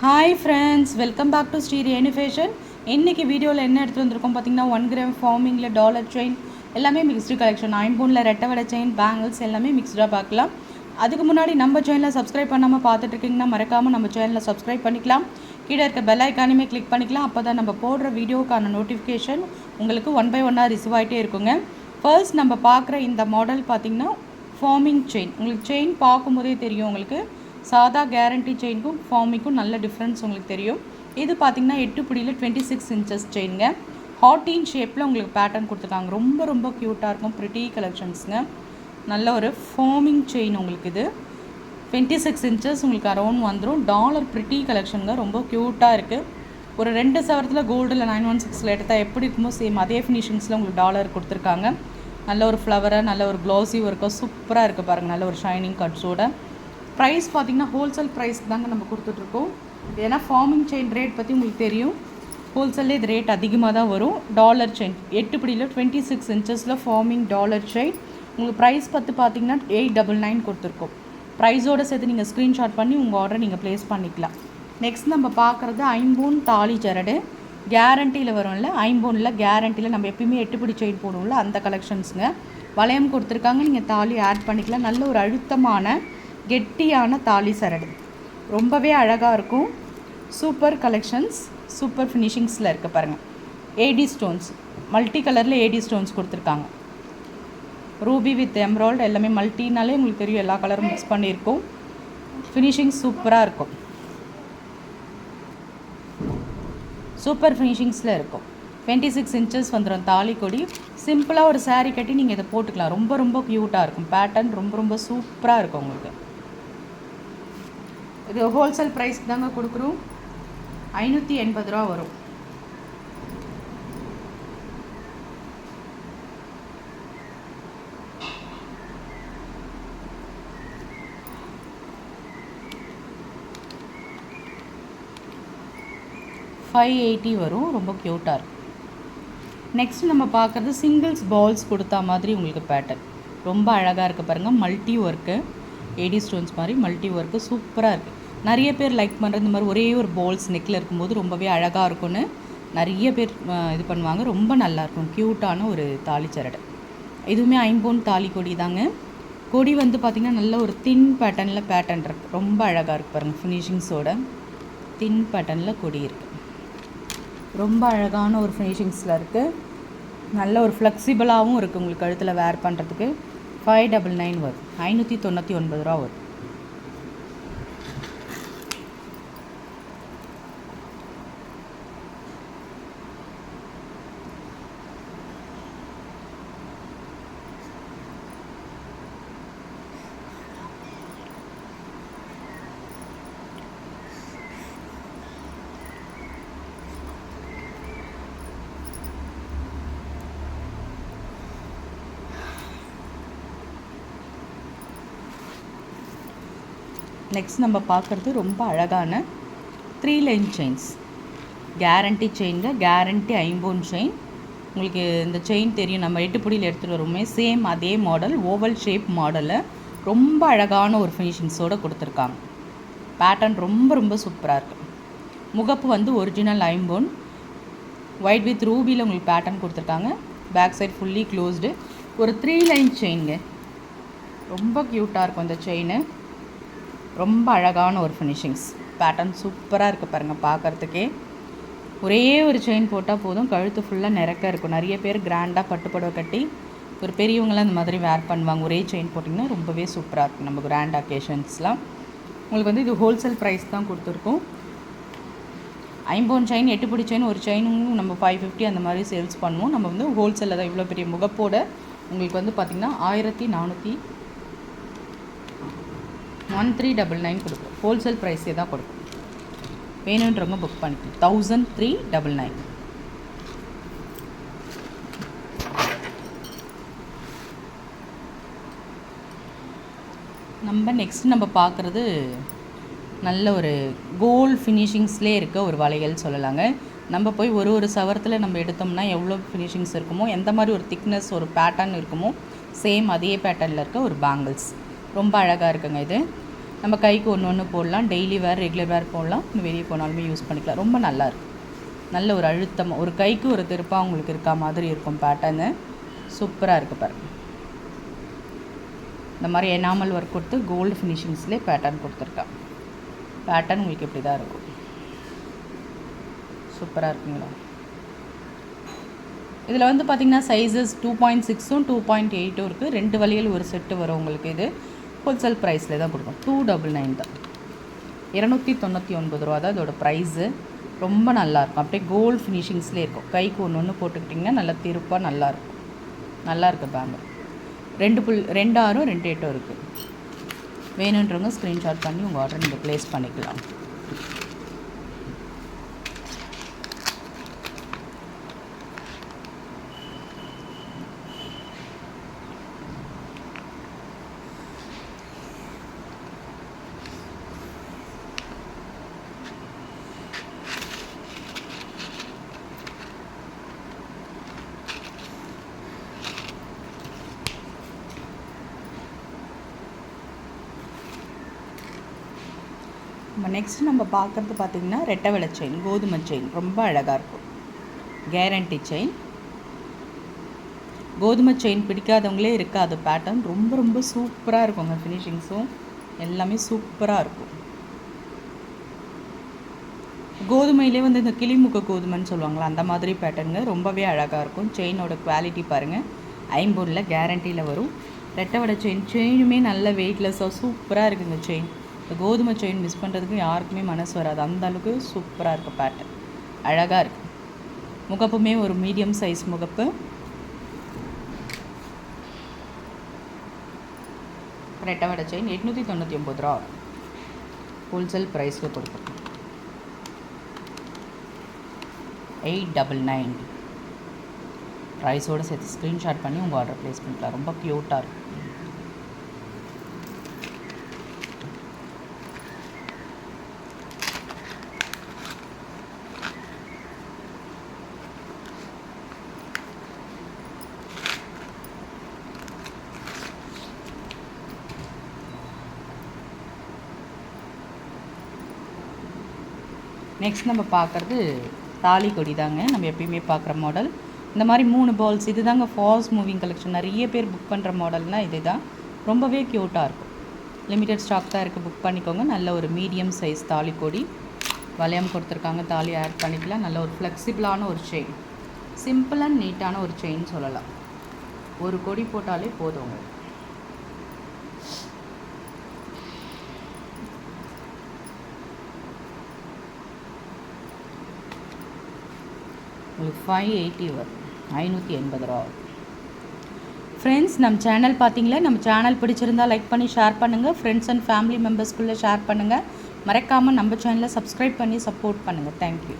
Hi friends welcome back to Sri Renu fashion இன்றைக்கி வீடியோவில் என்ன எடுத்து வந்திருக்கோம் பார்த்தீங்கன்னா ஒன் கிராம் ஃபார்மிங்கில் டாலர் செயின் எல்லாமே மிக்ஸ்டு கலெக்ஷன் ஐம்பூனில் ரெட்டை வடை செயின் பேங்கிள்ஸ் எல்லாமே மிக்ஸ்டாக பார்க்கலாம். அதுக்கு முன்னாடி நம்ம சேனலில் சப்ஸ்கிரைப் பண்ணாமல் பார்த்துட்ருக்கீங்கன்னா மறக்காமல் நம்ம சேனலில் சப்ஸ்கிரைப் பண்ணிக்கலாம். கீழே இருக்க பெல் ஐக்கானுமே கிளிக் பண்ணிக்கலாம். அப்போ தான் நம்ம போடுற வீடியோக்கான நோட்டிஃபிகேஷன் உங்களுக்கு ஒன் பை ஒன்னாக ரிசீவ் ஆகிட்டே இருக்குங்க. ஃபர்ஸ்ட் நம்ம பார்க்குற இந்த மாடல் பார்த்திங்கன்னா ஃபார்மிங் செயின் உங்களுக்கு செயின் பார்க்கும்போதே தெரியும் உங்களுக்கு. சாதா கேரண்டி செயினுக்கும் ஃபார்மிக்கும் நல்ல டிஃப்ரென்ஸ் உங்களுக்கு தெரியும். இது பார்த்திங்கன்னா எட்டு பிடியில் டுவெண்ட்டி சிக்ஸ் இன்ச்சஸ் செயினுங்க ஹாட்டின் ஷேப்பில் உங்களுக்கு பேட்டர்ன் கொடுத்துருக்காங்க. ரொம்ப ரொம்ப க்யூட்டாக இருக்கும். ப்ரிட்டி கலெக்ஷன்ஸுங்க நல்ல ஒரு ஃபார்மிங் செயின் உங்களுக்கு இது. டுவெண்ட்டி சிக்ஸ் இன்ச்சஸ் உங்களுக்கு அரௌண்ட் வந்துடும் டாலர் ப்ரிட்டி கலெக்ஷனுங்க ரொம்ப க்யூட்டாக இருக்குது ஒரு ரெண்டு சவரத்தில் கோல்டில் நைன் ஒன் சிக்ஸில் எடுத்தால் எப்படி இருக்குமோ சேம் அதே ஃபினிஷிங்ஸில் உங்களுக்கு டாலர் கொடுத்துருக்காங்க. நல்ல ஒரு ஃப்ளவராக நல்ல ஒரு க்ளோஸி ஒர்க்காக சூப்பராக இருக்குது பாருங்கள் நல்ல ஒரு ஷைனிங் கட்ஸோட ப்ரைஸ் பார்த்திங்கன்னா ஹோல்சேல் ப்ரைஸ் தாங்க நம்ம கொடுத்துட்ருக்கோம். ஏன்னா ஃபார்மிங் செயின் ரேட் பற்றி உங்களுக்கு தெரியும். ஹோல்சேல்லே இது ரேட் அதிகமாக தான் வரும். டாலர் செயின் எட்டு பிடியில் டுவெண்ட்டி சிக்ஸ் இன்ச்சஸில் ஃபார்மிங் டாலர் செயின் உங்களுக்கு ப்ரைஸ் பார்த்து பார்த்தீங்கன்னா எயிட் டபுள் நைன் கொடுத்துருக்கோம். ப்ரைஸோடு சேர்த்து நீங்கள் ஸ்க்ரீன்ஷாட் பண்ணி உங்கள் ஆர்டரை நீங்கள் ப்ளேஸ் பண்ணிக்கலாம். நெக்ஸ்ட் நம்ம பார்க்குறது ஐம்பூன் தாலி ஜரடு. கேரண்டியில் வரும்ல ஐம்பூனில் கேரண்டியில் நம்ம எப்பயுமே எட்டுப்படி செயின் போடுவோம்ல அந்த கலெக்ஷன்ஸுங்க வளையம் கொடுத்துருக்காங்க நீங்கள் தாலி ஆட் பண்ணிக்கலாம். நல்ல ஒரு அழுத்தமான கெட்டியான தாலி சரடு. ரொம்பவே அழகாக இருக்கும். சூப்பர் கலெக்ஷன்ஸ் சூப்பர் ஃபினிஷிங்ஸில் இருக்குது பாருங்கள் ஏடி ஸ்டோன்ஸ் மல்டி கலரில் ஏடி ஸ்டோன்ஸ் கொடுத்துருக்காங்க. ரூபி வித் எம்ராய்டு எல்லாமே மல்டினாலே உங்களுக்கு தெரியும் எல்லா கலரும் மிக்ஸ் பண்ணியிருக்கோம். ஃபினிஷிங் சூப்பராக இருக்கும். சூப்பர் ஃபினிஷிங்ஸில் இருக்கும். டுவெண்ட்டி சிக்ஸ் இன்ச்சஸ் வந்துடும் தாலி கொடி. சிம்பிளாக ஒரு சாரீ கட்டி நீங்கள் இதை போட்டுக்கலாம். ரொம்ப ரொம்ப க்யூட்டாக இருக்கும். பேட்டர்ன் ரொம்ப ரொம்ப சூப்பராக இருக்கும் உங்களுக்கு. இது ஹோல்சேல் ப்ரைஸ் தாங்க கொடுக்குறோம். ஐநூற்றி எண்பது ரூபா வரும். ஃபைவ் எயிட்டி வரும். ரொம்ப க்யூட்டாக இருக்கும் நெக்ஸ்ட் நம்ம பார்க்குறது சிங்கிள்ஸ் பால்ஸ் கொடுத்தா மாதிரி உங்களுக்கு பேட்டர்ன் ரொம்ப அழகாக இருக்குது பாருங்கள் மல்டி ஒர்க்கு ஏடி ஸ்டோன்ஸ் மாதிரி மல்டி ஒர்க்கு சூப்பராக இருக்குது நிறைய பேர் லைக் பண்ணுற இந்த மாதிரி ஒரே ஒரு பால்ஸ் நெக்கில் இருக்கும்போது ரொம்பவே அழகாக இருக்கும்னு நிறைய பேர் இது பண்ணுவாங்க. ரொம்ப நல்லாயிருக்கும் க்யூட்டான ஒரு தாலி சரடை. இதுவுமே ஐம்பொன் தாலி கொடி தாங்க. கொடி வந்து பார்த்திங்கன்னா நல்ல ஒரு தின் பேட்டர்னில் பேட்டர்ன் இருக்குது ரொம்ப அழகாக இருக்குது பாருங்கள் ஃபினிஷிங்ஸோட தின் பேட்டர்னில் கொடி இருக்குது ரொம்ப அழகான ஒரு ஃபினிஷிங்ஸில் இருக்குது நல்ல ஒரு ஃப்ளெக்சிபிளாகவும் இருக்குது உங்களுக்கு கழுத்தில் வேர் பண்ணுறதுக்கு ஃபைவ் டபுள் நைன் வரும் ஐநூற்றி தொண்ணூற்றி ஒன்பது ரூபா வரும் நெக்ஸ்ட் நம்ம பார்க்குறது ரொம்ப அழகான த்ரீ லைன் செயின்ஸ் கேரண்டி செயினில் கேரண்டி ஐம்போன் செயின் உங்களுக்கு இந்த செயின் தெரியும். நம்ம எட்டுப்படியில் எடுத்துகிட்டு வருவோமே சேம் அதே மாடல் ஓவல் ஷேப் மாடலில் ரொம்ப அழகான ஒரு ஃபினிஷிங்ஸோடு கொடுத்துருக்காங்க. பேட்டர்ன் ரொம்ப ரொம்ப சூப்பராக இருக்குது முகப்பு வந்து ஒரிஜினல் ஐம்போன். ஒயிட் வித் ரூபியில் உங்களுக்கு பேட்டர்ன் கொடுத்துருக்காங்க. பேக் சைட் ஃபுல்லி க்ளோஸ்டு ஒரு த்ரீ லைன் செயின்ங்க ரொம்ப க்யூட்டாக இருக்கும் இந்த செயின் ரொம்ப அழகான ஒரு ஃபினிஷிங்ஸ் பேட்டர்ன் சூப்பராக இருக்குது பாருங்கள் பார்க்குறதுக்கே. ஒரே ஒரு செயின் போட்டால் போதும் கழுத்து ஃபுல்லாக நிறக்க இருக்கும். நிறைய பேர் கிராண்டாக பட்டுப்படவை கட்டி ஒரு பெரியவங்களாம் இந்த மாதிரி வேர் பண்ணுவாங்க. ஒரே செயின் போட்டிங்கன்னா ரொம்பவே சூப்பராக இருக்கும் நம்ம கிராண்ட் அக்கேஷன்ஸ்லாம் உங்களுக்கு வந்து இது ஹோல்சேல் ப்ரைஸ் தான் கொடுத்துருக்கோம். ஐம்பொன் செயின் எட்டு பிடி செயின் ஒரு செயினும் நம்ம ஃபைவ் ஃபிஃப்டி அந்த மாதிரி சேல்ஸ் பண்ணுவோம். நம்ம வந்து ஹோல்சேலில் தான் இவ்வளோ பெரிய முகப்போட உங்களுக்கு வந்து பார்த்திங்கன்னா ஆயிரத்தி நானூற்றி ஒன் த்ரீ டபுள் நைன் கொடுக்கும். ஹோல்சேல் ப்ரைஸே தான் கொடுக்கும். வேணுன்றவங்க புக் பண்ணிக்கலாம். தௌசண்ட் த்ரீ டபுள் நைன் நம்ம நெக்ஸ்ட் நம்ம பார்க்குறது நல்ல ஒரு கோல்ட் ஃபினிஷிங்ஸ்லேயே இருக்க ஒரு வளையல் சொல்லலாங்க. நம்ம போய் ஒரு ஒரு சவரத்தில் நம்ம எடுத்தோம்னா எவ்வளோ ஃபினிஷிங்ஸ் இருக்குமோ எந்த மாதிரி ஒரு திக்னஸ் ஒரு பேட்டர்ன் இருக்குமோ சேம் அதே பேட்டர்னில் இருக்க ஒரு பேங்கிள்ஸ் ரொம்ப அழகாக இருக்குங்க இது. நம்ம கைக்கு ஒன்று ஒன்று போடலாம். டெய்லி வேர் ரெகுலர் வேர் போடலாம். வெளியே போனாலுமே யூஸ் பண்ணிக்கலாம். ரொம்ப நல்லாயிருக்கும் நல்ல ஒரு அழுத்தம் ஒரு கைக்கு ஒரு திருப்பாக உங்களுக்கு இருக்கா மாதிரி இருக்கும் பேட்டர்னு சூப்பராக இருக்குது பாருங்கள் இந்த மாதிரி எனாமல் ஒர்க் கொடுத்து கோல்டு ஃபினிஷிங்ஸ்லேயே பேட்டர்ன் கொடுத்துருக்கான் பேட்டர்ன் உங்களுக்கு இப்படி தான் இருக்கும் சூப்பராக இருக்குங்களா? இதில் வந்து பார்த்திங்கன்னா சைஸஸ் டூ பாயிண்ட் சிக்ஸும் டூ பாயிண்ட் எயிட்டும் இருக்குது ரெண்டு வழியில் ஒரு செட்டு வரும் உங்களுக்கு இது. ஹோல்சேல் ப்ரைஸில் தான் கொடுக்கும் டூ டபுள் நைன் தான். இரநூத்தி தொண்ணூற்றி ஒன்பது ரூபா தான் இதோட ப்ரைஸு ரொம்ப நல்லாயிருக்கும் அப்படியே கோல்டு ஃபினிஷிங்ஸ்லேயே இருக்கும். கைக்கு ஒன்று ஒன்று போட்டுக்கிட்டிங்கன்னா நல்லா திருப்பாக நல்லாயிருக்கும் நல்லா இருக்குது ரெண்டு புல் ரெண்டு ஆறும் ரெண்டு எட்டும் இருக்குது வேணுன்றவங்க ஸ்க்ரீன்ஷாட் பண்ணி உங்கள் ஆர்டர் நீங்கள் ப்ளேஸ் பண்ணிக்கலாம். நெக்ஸ்ட் நம்ம பார்க்குறது பார்த்திங்கன்னா ரெட்டை வெளை செயின் கோதுமை செயின் ரொம்ப அழகாக இருக்கும். கேரண்டி செயின் கோதுமை செயின் பிடிக்காதவங்களே இருக்காது. பேட்டர்ன் ரொம்ப ரொம்ப சூப்பராக இருக்குங்க ஃபினிஷிங்ஸும் எல்லாமே சூப்பராக இருக்கும். கோதுமையிலே வந்து இந்த கிளிமுக கோதுமைன்னு சொல்லுவாங்களா அந்த மாதிரி பேட்டர்னுங்க ரொம்பவே அழகாக இருக்கும். செயினோட குவாலிட்டி பாருங்கள் ஐம்பூரில் கேரண்டியில் வரும். ரெட்டவடை செயின் செயினுமே நல்ல வெயிட்லெஸ்ஸாக சூப்பராக இருக்குங்க செயின் இந்த கோதுமை செயின் மிஸ் பண்ணுறதுக்கு யாருக்குமே மனசு வராது. அந்த அளவுக்கு சூப்பராக இருக்குது பேட்டர்ன் அழகாக இருக்குது முகப்புமே ஒரு மீடியம் சைஸ் முகப்பு. ரெட்டை வடை செயின் எட்நூற்றி தொண்ணூற்றி ஒம்பது ரூபா. ஹோல்சேல் ப்ரைஸில் கொடுக்கும் எயிட் டபுள் நைன் ப்ரைஸோடு சேர்த்து ஸ்க்ரீன்ஷாட் பண்ணி உங்கள் ஆர்டர் ப்ளேஸ் பண்ணிக்கலாம். ரொம்ப க்யூட்டாக இருக்கும் நெக்ஸ்ட் நம்ம பார்க்குறது தாலி கொடி தாங்க நம்ம எப்பயுமே பார்க்குற மாடல் இந்த மாதிரி மூணு பால்ஸ் இது தாங்க ஃபாஸ்ட் மூவிங் கலெக்ஷன் நிறைய பேர் புக் பண்ணுற மாடல்னால் இது தான் ரொம்பவே க்யூட்டாக இருக்கும். லிமிட்டட் ஸ்டாக் தான் இருக்குது புக் பண்ணிக்கோங்க. நல்ல ஒரு மீடியம் சைஸ் தாலி கொடி. வளையம் கொடுத்துருக்காங்க. தாலி ஆட் பண்ணிக்கலாம். நல்ல ஒரு ஃப்ளெக்சிபிளான ஒரு செயின் சிம்பிள் அண்ட் நீட்டான ஒரு செயின் சொல்லலாம். ஒரு கொடி போட்டாலே போதும் உங்களுக்கு. உங்களுக்கு ஃபைவ் எயிட்டி வரும் ஐநூற்றி எண்பது ரூபா. வரும் ஃப்ரெண்ட்ஸ் நம்ம சேனல் பார்த்தீங்களா நம்ம சேனல் பிடிச்சிருந்தா லைக் பண்ணி ஷேர் பண்ணுங்கள் ஃப்ரெண்ட்ஸ் அண்ட் ஃபேமிலி மெம்பர்ஸ்குள்ளே ஷேர் பண்ணுங்கள் மறக்காமல் நம்ம சேனலை சப்ஸ்கிரைப் பண்ணி சப்போர்ட் பண்ணுங்கள் தேங்க்யூ